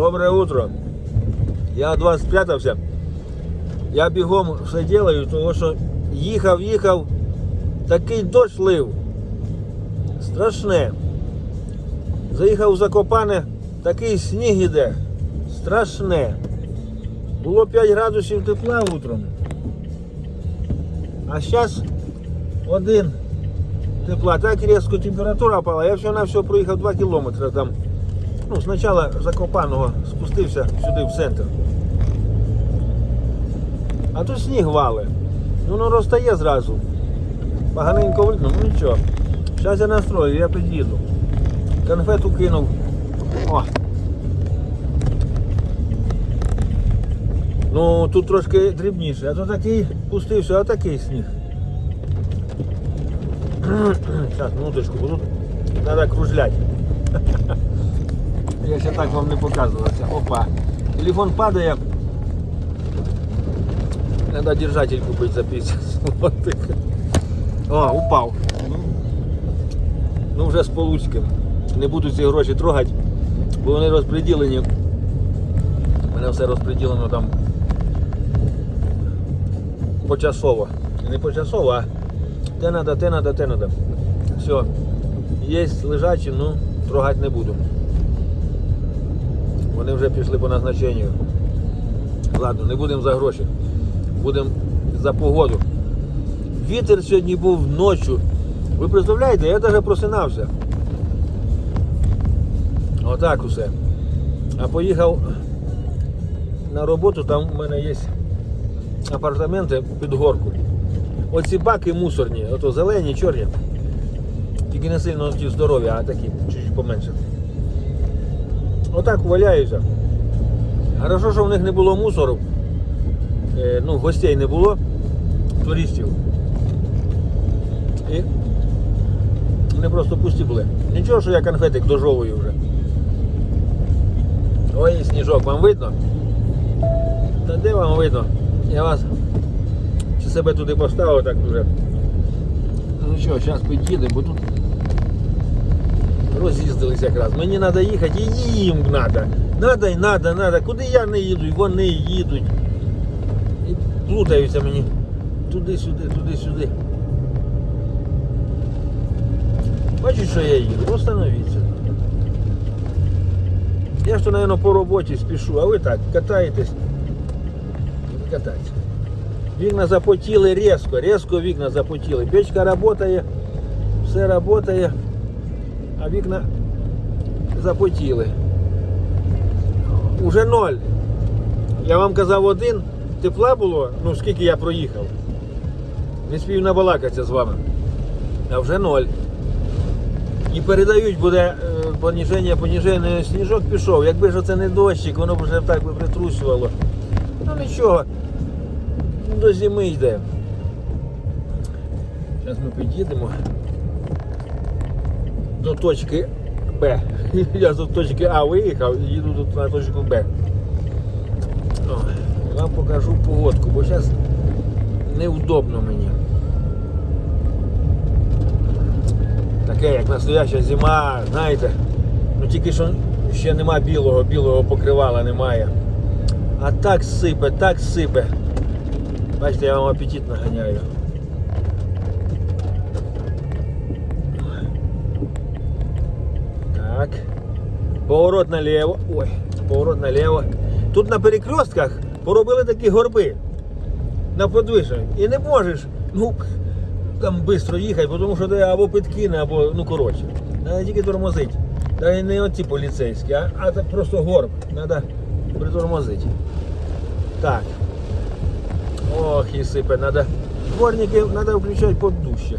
Доброе утро. Я від вас спрятався. Я бігом все делаю, тому що їхав, їхав, такий дощ лив. Страшне. Заїхав у Закопане, такий сніг іде. Страшне. Було 5 градусів тепла утром. А зараз один тепла. Так різко температура пала. Я всього на все проїхав 2 кілометри там. Ну, спочатку Закопаного спустився сюди в центр. А тут сніг вали. Ну, воно розтає зразу. Поганенько видно, ну нічого. Зараз я настрою, я під'їду. Конфету кинув. О. Ну, тут трошки дрібніше, а то такий пустився, а такий сніг. Зараз, минуточку, бо тут треба кружляти. Я ще так вам не показувався. Опа. Телефон падає. Треба держатель купити за 50 злотих. О, упав. Ну, вже з получким. Не буду ці гроші трогати, бо вони розподілені. У мене все розподілено там почасово. Не почасово, а те надо, те надо, те надо. Все. Є лежачі, ну трогати не буду. Вони вже пішли по назначенню. Ладно, не будемо за гроші. Будемо за погоду. Вітер сьогодні був ночі. Ви представляєте, я навіть просинався. Отак усе. А поїхав на роботу, там в мене є апартаменти під горку. Оці баки мусорні, ото зелені, чорні. Тільки не сильно ті здорові, а такі чуть поменше. Отак валяються. Хорошо, що в них не було мусору. Е, ну, гостей не було, туристів. І вони просто пусті були. Нічого, що я конфетик дожовую вже. Ой, сніжок, вам видно? Та де вам видно? Я вас чи себе туди поставив так дуже. Ну що, зараз під'їдемо, бо тут роз'їздились якраз. Мені треба їхати і їм треба. Надо і надо, надо. Куди я не їду, і вони їдуть. І плутаються мені. Туди-сюди, туди-сюди. Бачиш, що я їду? Остановіться. Я ж то, мабуть, по роботі спішу, а ви так катаєтесь. Не катайтесь. Вікна запотіли різко, різко вікна запотіли. Печка працює, все працює, А вікна запотіли. Уже ноль. Я вам казав один, тепла було, ну скільки я проїхав. Не спів набалакатися з вами. А вже ноль. І передають, буде е, поніження, поніження, сніжок пішов. Якби ж це не дощик, воно б вже так би притрусювало. Ну нічого, до зими йде. Зараз ми під'їдемо до точки Б. Я з точки А виїхав і їду тут на точку Б. О, Вам покажу погодку, бо зараз неудобно мені. Таке, як настояща зима, знаєте, ну тільки що ще нема білого, білого покривала немає. А так сипе, так сипе. Бачите, я вам апетит наганяю. Поворот наліво. Ой, поворот наліво. Тут на перекрестках поробили такі горби на подвиженні. І не можеш, ну, там швидко їхати, тому що ти або підкине, або, ну коротше. Треба тільки тормозити. Та й не оці поліцейські, а, а так просто горб. Треба притормозити. Так. Ох, і сипе, надо. Дворники треба включати поддуще.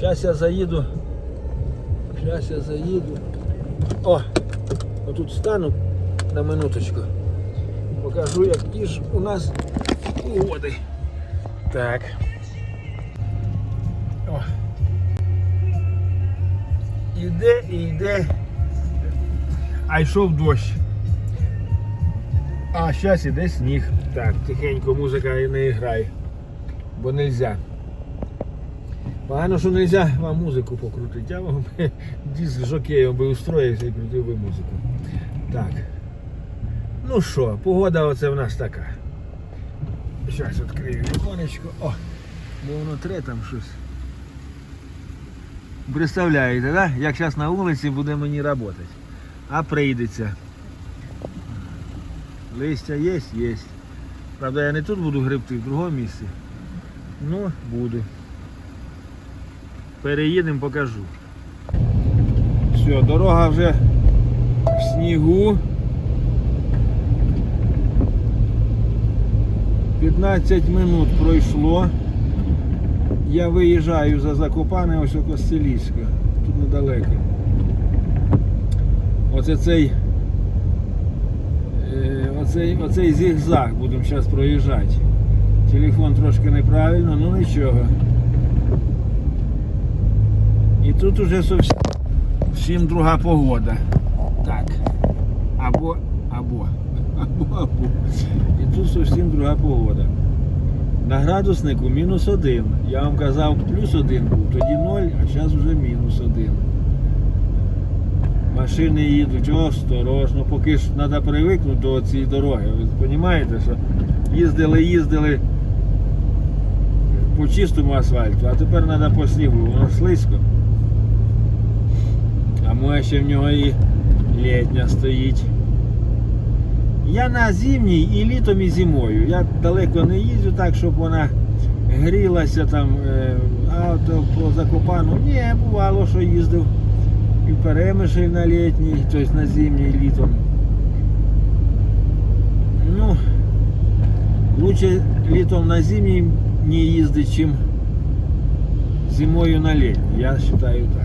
Зараз я заїду. Зараз я заїду. О! Отут стану на минуточку. Покажу, які ж у нас угоди. Так. О. Іде і йде. А йшов дощ. А зараз іде сніг. Так, тихенько музика не грає. Бо нельзя. Погано, що нельзя вам музику покрутити. Я вам диск з жокеєм би устроївся і крутив би музику. Так. Ну що, погода оце в нас така. Зараз відкрию віконечко. О, бо воно тре там щось. Представляєте, да? як зараз на вулиці буде мені працювати. А прийдеться. Листя є, є. Правда, я не тут буду грибти, в другому місці. Ну, буду. Переїдемо, покажу. Все, дорога вже снігу. 15 минут пройшло. Я виїжджаю за Закопане, ось у Костелівська. Тут недалеко. Оце цей, е, оцей, оцей зігзаг будемо зараз проїжджати. Телефон трошки неправильно, ну нічого. І тут уже зовсім друга погода. Так. Або, або, або, або. І тут зовсім друга погода. На градуснику мінус один. Я вам казав, плюс один був, тоді ноль, а зараз вже мінус один. Машини їдуть осторожно, поки ж треба привикнути до цієї дороги. Ви розумієте, що їздили, їздили по чистому асфальту, а тепер треба по снігу, воно слизько. А моя ще в нього і літня стоїть. Я на зимній і літом, і зимою. Я далеко не їздю так, щоб вона грілася там, е, а по Закопану. Ні, бувало, що їздив і в Перемишль на літній, тобто на зимній літом. Ну, лучше літом на зимній не їздити, чим зимою на літній. Я вважаю так.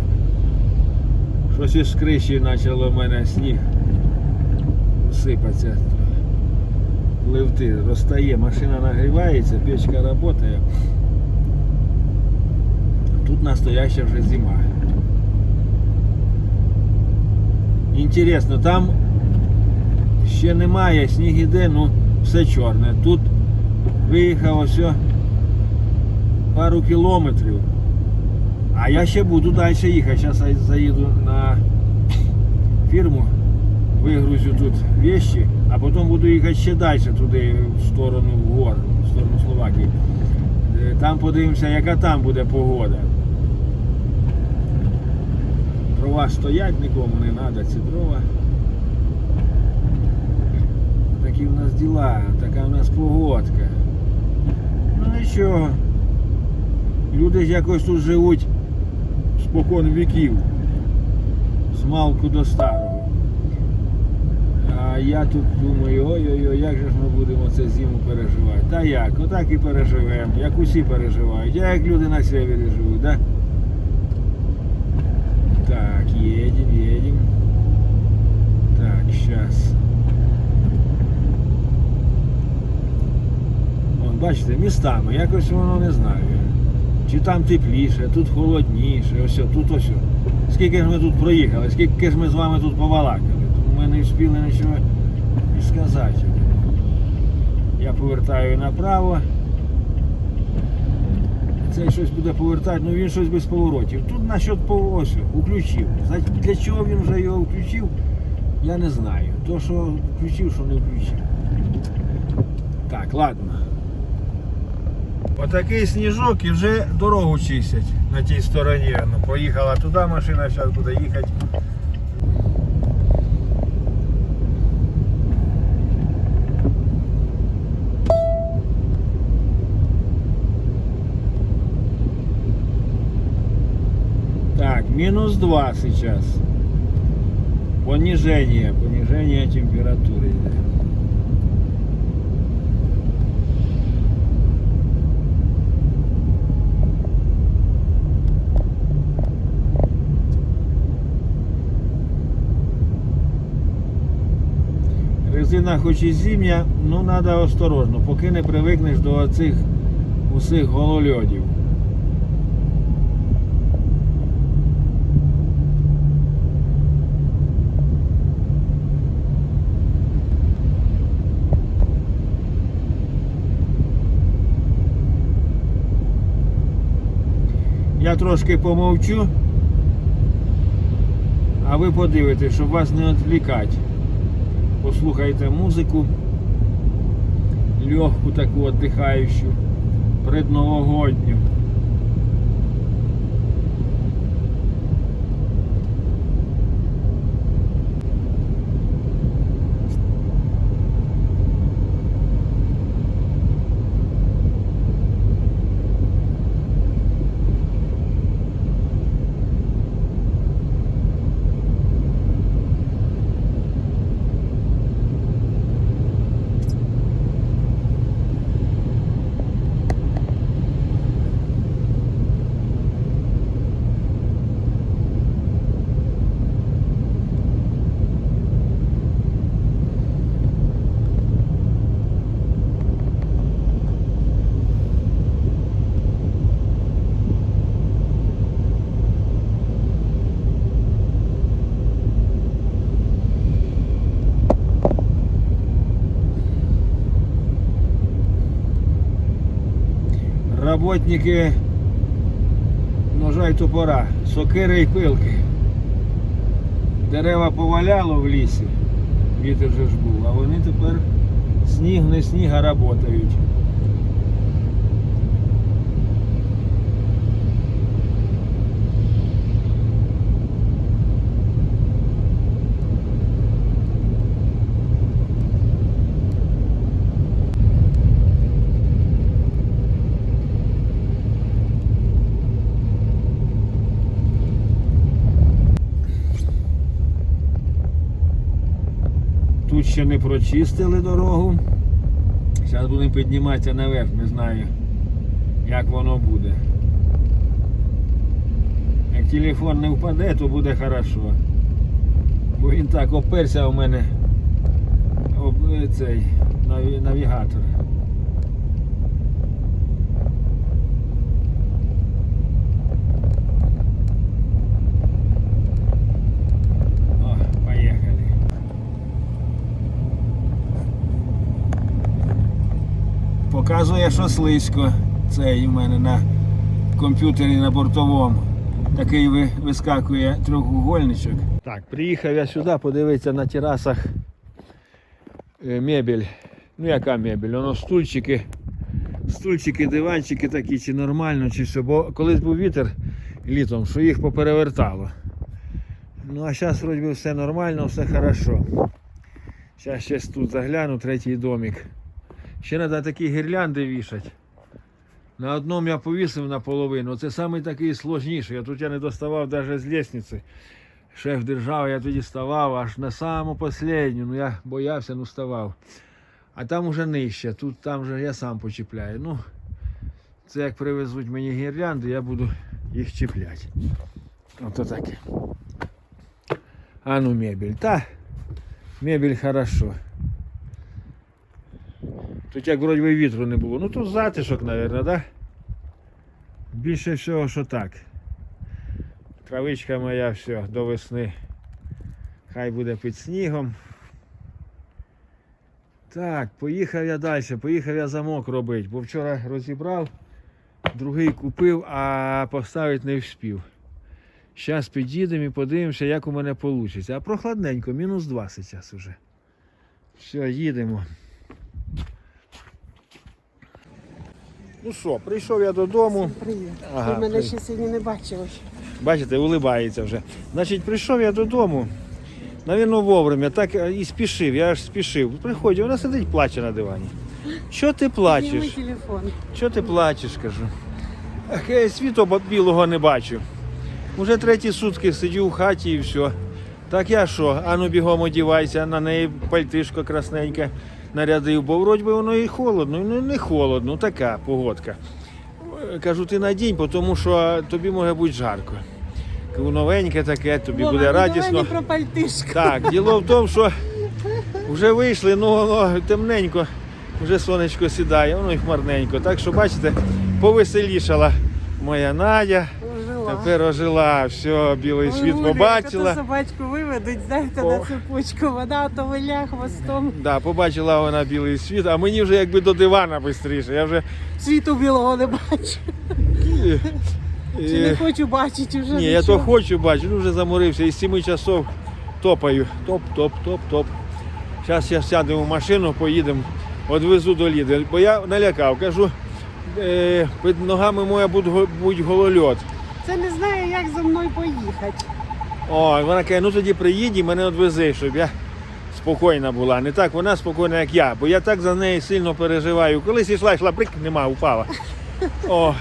Щось із криші почало в мене сніг сипатися. Ливти, розтає, машина нагрівається, печка працює. Тут настояща вже зима. Інтересно, там ще немає, сніг іде, ну все чорне. Тут виїхав ось пару кілометрів. А я ще буду далі їхати. Зараз я заїду на фірму, вигрузю тут вещи, а потім буду їхати ще далі туди, в сторону гор, в сторону Словакії. Е, Там подивимося, яка там буде погода. Дрова стоять, нікому не треба, ці дрова. Такі в нас діла, така в нас погодка. Ну нічого. Люди ж якось тут живуть спокон віків. З малку до старого. А я тут думаю, ой-ой-ой, як же ж ми будемо це зиму переживати. Та як? Отак і переживемо, як усі переживають. А як люди на севері живуть, да? Так, едем, едем. Так, сейчас. Вон, бачите, містами, якось воно не знаю. Чи там тепліше, тут холодніше, ось тут ось. Скільки ж ми тут проїхали, скільки ж ми з вами тут побалакали. Тому ми не встигли нічого і сказати. Я повертаю направо. Цей щось буде повертати, ну він щось без поворотів. Тут насчет поворотів включив. Для чого він вже його включив, я не знаю. То, що включив, що не включив. Так, ладно. Отакий сніжок і вже дорогу чистять на тій стороні. Ну, поїхала туди машина, зараз буде їхати. Так, минус 2 сейчас. Понижение, понижение температуры. Идет. Хоч і зимня, ну треба осторожно, поки не привикнеш до цих усіх голольодів. Я трошки помовчу, а ви подивитесь, щоб вас не відвлікати. Послухайте музику. Легку таку віддихаючу, предновогодню. Работники ножа й топора, сокири й пилки. Дерева поваляло в лісі, вітер вже ж був, а вони тепер сніг не сніг, а работають. Тут ще не прочистили дорогу. Зараз будемо підніматися наверх, не знаю, як воно буде. Як телефон не впаде, то буде хорошо. Бо він так оперся у мене об цей навігатор. О, поїхали. Показує, що слизько. Цей у мене на комп'ютері на бортовому. Такий вискакує трьохугольничок. Так, приїхав я сюди, подивитися на терасах е, мебель. Ну яка мебель? Воно стульчики, стульчики, диванчики такі, чи нормально, чи все. Бо колись був вітер літом, що їх поперевертало. Ну а зараз вроді все нормально, все хорошо. Зараз ще тут загляну, третій домик. Ще треба такі гірлянди вішати. На одному я повісив наполовину. Це самий такий сложніший. Я тут я не доставав навіть з лестниці. Шеф держав, я тоді ставав аж на саму останню. Ну я боявся, ну ставав. А там уже нижче. Тут там же я сам почіпляю. Ну, це як привезуть мені гірлянди, я буду їх чіпляти. Ото таке. А ну мебель. Та мебель хорошо. Тут як вроді вітру не було. Ну тут затишок, мабуть, да? Більше всього, що так. Травичка моя все до весни. Хай буде під снігом. Так, поїхав я далі, поїхав я замок робити, бо вчора розібрав, другий купив, а поставити не вспів. Зараз під'їдемо і подивимося, як у мене вийде. А прохладненько, мінус 2 зараз уже. Все, їдемо. Ну що, прийшов я додому. Привіт. Ага, Ти мене привіт. ще сьогодні не бачила. Бачите, улибається вже. Значить, прийшов я додому. Навірно, вовремя, так е, і спішив, я аж спішив. Приходжу, вона сидить, плаче на дивані. Що ти плачеш? телефон. Що ти плачеш, кажу. Ах, я світу білого не бачу. Уже треті сутки сидю в хаті і все. Так я що, ану бігом одівайся, на неї пальтишко красненьке нарядив, бо вроді би воно і холодно, ну не холодно, така погодка. Кажу, ти надінь, тому що тобі може бути жарко. Кажу, новеньке таке, тобі Вова, буде ну радісно. про пальтишко. Так, діло в тому, що вже вийшли, ну воно темненько, вже сонечко сідає, воно і хмарненько. Так що, бачите, повеселішала моя Надя. Тепер ожила, все, білий світ побачила. собачку виведуть, знаєте, О. на цепочку. Вона то виля хвостом. Да, побачила вона білий світ, а мені вже якби до дивана швидше. Я вже. Світу білого не бачу. Чи не хочу бачити вже Ні, я то хочу бачити, ну вже заморився, із 7 часов топаю. Топ, топ, топ, топ. Зараз я сяду в машину, поїдемо, відвезу до Ліди. Бо я налякав, кажу, е, під ногами моя будь голольот. Це не знаю, як за мною поїхати. О, вона каже, ну тоді приїдь і мене відвези, щоб я спокійна була. Не так вона спокійна, як я, бо я так за неї сильно переживаю. Колись йшла, йшла, прик, нема, упала. О,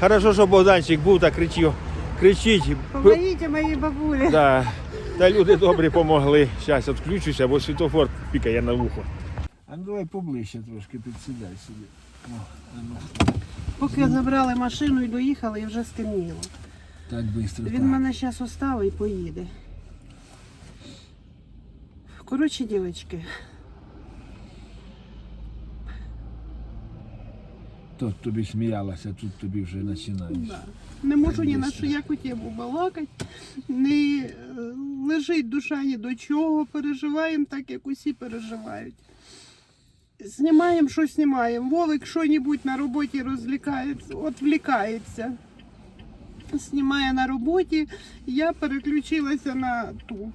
хорошо, що Богданчик був та кричив. Кричить. Помогіть моїй бабулі. Да. Та люди добрі помогли. Зараз відключуся, бо світофор пікає на вухо. А ну давай поближче трошки підсідай собі. О, а ну. Поки забрали машину і доїхали, і вже стемніло. Так швидко. Він мене зараз оставить і поїде. Коротше, дівчатки, Тут тобі сміялася, тут тобі вже починаєш. да. не можу ні на що яку тему балакати, не е, лежить душа ні до чого, переживаємо так, як усі переживають. Знімаємо, що знімаємо. Вовик що-небудь на роботі розлікається, відвлікається. Знімає на роботі, я переключилася на ту.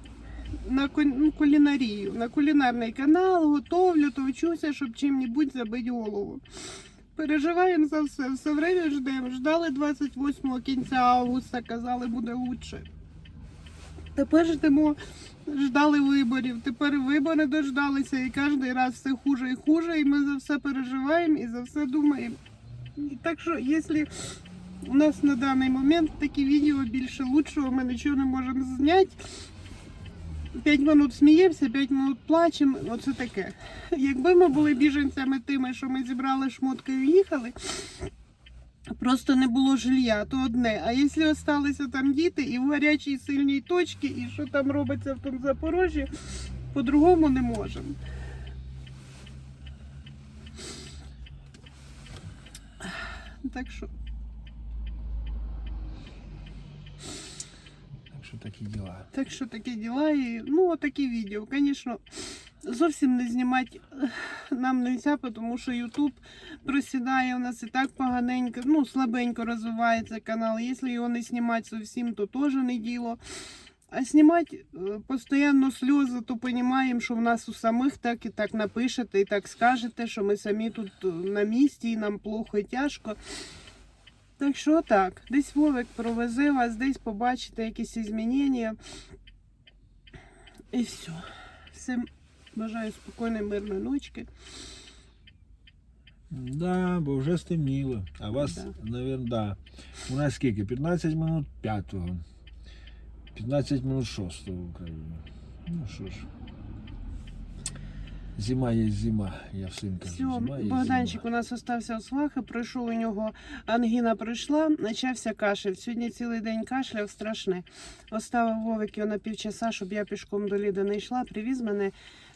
На ну, кулінарію, на кулінарний канал, готовлю, то вчуся, щоб чим-небудь забити голову. Переживаємо за все, все время ждемо. Ждали 28 кінця августа, казали, буде лучше. Тепер ждемо, ждали виборів. Тепер вибори дождалися і кожен раз все хуже і хуже, і ми за все переживаємо і за все думаємо. Так що, якщо у нас на даний момент такі відео більше лучшого, ми нічого не можемо зняти. 5 минут сміємося, 5 минут плачемо. Оце таке. Якби ми були біженцями тими, що ми зібрали шмотки і їхали, просто не було жилья, то одне. А якщо залишилися там діти і в гарячій сильній точці, і що там робиться в тому Запорожжі, по-другому не можемо. Так що. Так що такі діла. Так що такі діла і ну такі відео. Звісно, зовсім не знімати нам не можна, тому що Ютуб просідає у нас і так поганенько, ну слабенько розвивається канал. Якщо його не знімати зовсім, то теж не діло. А знімати е, постійно сльози, то розуміємо, що в нас у самих так і так напишете, і так скажете, що ми самі тут е, на місці, і нам плохо і тяжко. Так що так, десь Вовик провезе вас, десь побачите якісь змінення. І все. Всім бажаю спокійної, мирної ночки. Да, бо вже стемніло. А вас, Да. навірно, да. У нас скільки? 15 минут п'ятого. 15 минут шостого в Україні. Ну що ж. Зима є зима, я всім кажу. Все, зима є Богданчик зима. у нас остався у свахи, пройшов у нього ангіна пройшла, почався кашель. Сьогодні цілий день кашляв страшне. Оставив Вовик його на півчаса, щоб я пішком до Ліди не йшла, привіз мене.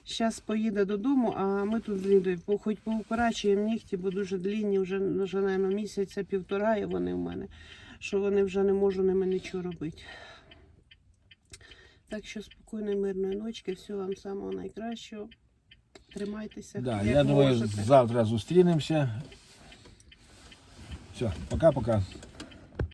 Зараз поїде додому, а ми тут з Лідою хоч поукорачуємо нігті, бо дуже длінні, вже, вже наверное, місяця півтора і вони в мене, що вони вже не можу ними нічого робити. Так що спокійної, мирної ночки, всього вам самого найкращого. Тримайтеся. Да, я думаю, завтра зустрінемося. Все, пока-пока.